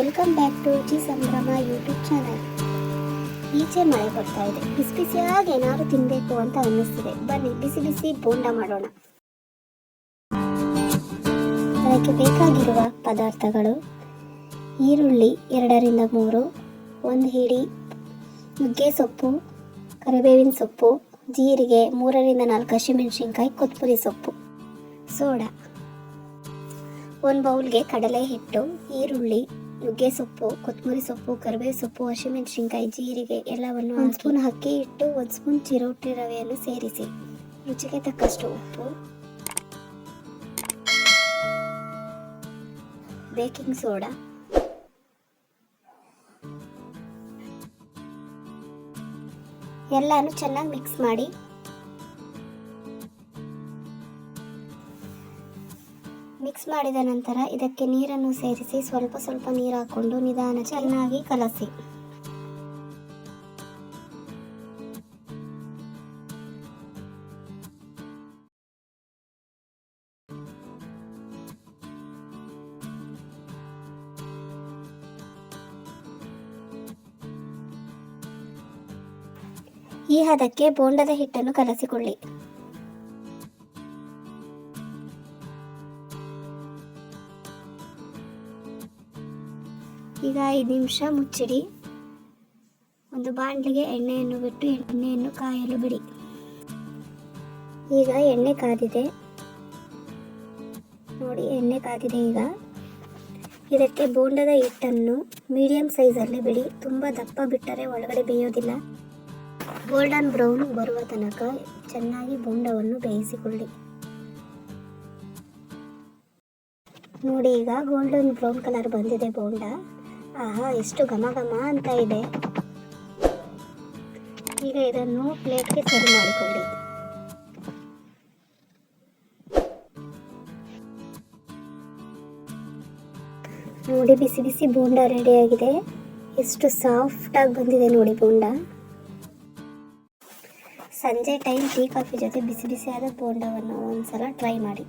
Welcome back to G Sambhrama YouTube channel ಈಚೆ ಮಳೆ ಬರ್ತಾ ಇದೆ. ಬಿಸಿ ಬಿಸಿಯಾಗಿ ಏನಾದ್ರು ತಿನ್ನಬೇಕು ಅಂತ ಅನ್ನಿಸ್ತಿದೆ. ಬನ್ನಿ, ಬಿಸಿ ಬಿಸಿ ಬೋಂಡ ಮಾಡೋಣ. ಅದಕ್ಕೆ ಬೇಕಾಗಿರುವ ಪದಾರ್ಥಗಳು ಈರುಳ್ಳಿ ಎರಡರಿಂದ ಮೂರು, ಒಂದು ಹಿಡಿ ನುಗ್ಗೆ ಸೊಪ್ಪು, ಕರಿಬೇವಿನ ಸೊಪ್ಪು, ಜೀರಿಗೆ ಮೂರರಿಂದ ನಾಲ್ಕು ಹಸಿಮೆಣಸಿನ್ಕಾಯಿ, ಕೊತ್ತಂಬರಿ ಸೊಪ್ಪು, ಸೋಡಾ. ಒಂದು ಬೌಲ್ಗೆ ಕಡಲೆ ಹಿಟ್ಟು, ಈರುಳ್ಳಿ ನುಗ್ಗೆ ಸೊಪ್ಪು ಕೊತ್ತಂಬರಿ ಸೊಪ್ಪು ಕರಿಬೇವು ಸೊಪ್ಪು ಹಸಿಮೆಣಸಿನ್ಕಾಯಿ ಜೀರಿಗೆ ಎಲ್ಲವನ್ನು ಒಂದು ಸ್ಪೂನ್ ಅಕ್ಕಿ ಇಟ್ಟು ಒಂದು ಸ್ಪೂನ್ ಚಿರೋಟಿ ರವೆಯನ್ನು ಸೇರಿಸಿ. ರುಚಿಗೆ ತಕ್ಕಷ್ಟು ಉಪ್ಪು. Baking soda. ಎಲ್ಲಾನು ಚೆನ್ನಾಗಿ ಮಿಕ್ಸ್ ಮಾಡಿ. ಮಿಕ್ಸ್ ಮಾಡಿದ ನಂತರ ಇದಕ್ಕೆ ನೀರನ್ನು ಸೇರಿಸಿ ಸ್ವಲ್ಪ ಸ್ವಲ್ಪ ನೀರು ಹಾಕೊಂಡು ನಿಧಾನ ಚೆನ್ನಾಗಿ ಕಲಸಿ. ಈ ಹದಕ್ಕೆ ಬೋಂಡದ ಹಿಟ್ಟನ್ನು ಕಲಸಿಕೊಳ್ಳಿ. ಈಗ ಐದು ನಿಮಿಷ ಮುಚ್ಚಿಡಿ. ಒಂದು ಬಾಣಲಿಗೆ ಎಣ್ಣೆಯನ್ನು ಬಿಟ್ಟು ಎಣ್ಣೆಯನ್ನು ಕಾಯಲು ಬಿಡಿ. ಈಗ ಎಣ್ಣೆ ಕಾದಿದೆ. ನೋಡಿ, ಎಣ್ಣೆ ಕಾದಿದೆ ಈಗ. ಇದಕ್ಕೆ ಬೋಂಡದ ಹಿಟ್ಟನ್ನು ಮೀಡಿಯಂ ಸೈಜಲ್ಲಿ ಬಿಡಿ. ತುಂಬ ದಪ್ಪ ಬಿಟ್ಟರೆ ಒಳಗಡೆ ಬೇಯೋದಿಲ್ಲ. ಗೋಲ್ಡನ್ ಬ್ರೌನ್ ಬರುವ ತನಕ ಚೆನ್ನಾಗಿ ಬೋಂಡವನ್ನು ಬೇಯಿಸಿಕೊಳ್ಳಿ. ನೋಡಿ, ಈಗ ಗೋಲ್ಡನ್ ಬ್ರೌನ್ ಕಲರ್ ಬಂದಿದೆ ಬೋಂಡ. ಆಹಾ ಎಷ್ಟು ಘಮ ಘಮ ಅಂತ ಇದೆ. ಈಗ ಇದನ್ನು ಪ್ಲೇಟ್ಗೆ ಸರ್ವ್ ಮಾಡಿಕೊಳ್ಳಿ. ನೋಡಿ, ಬಿಸಿ ಬಿಸಿ ಬೋಂಡ ರೆಡಿಯಾಗಿದೆ ಎಷ್ಟು ಸಾಫ್ಟಾಗಿ ಬಂದಿದೆ ನೋಡಿ ಬೋಂಡ. ಸಂಜೆ ಟೈಮ್ ಟೀ ಕಾಫಿ ಜೊತೆ ಬಿಸಿ ಬಿಸಿಯಾದ ಬೋಂಡವನ್ನು ಒಂದ್ಸಲ ಟ್ರೈ ಮಾಡಿ.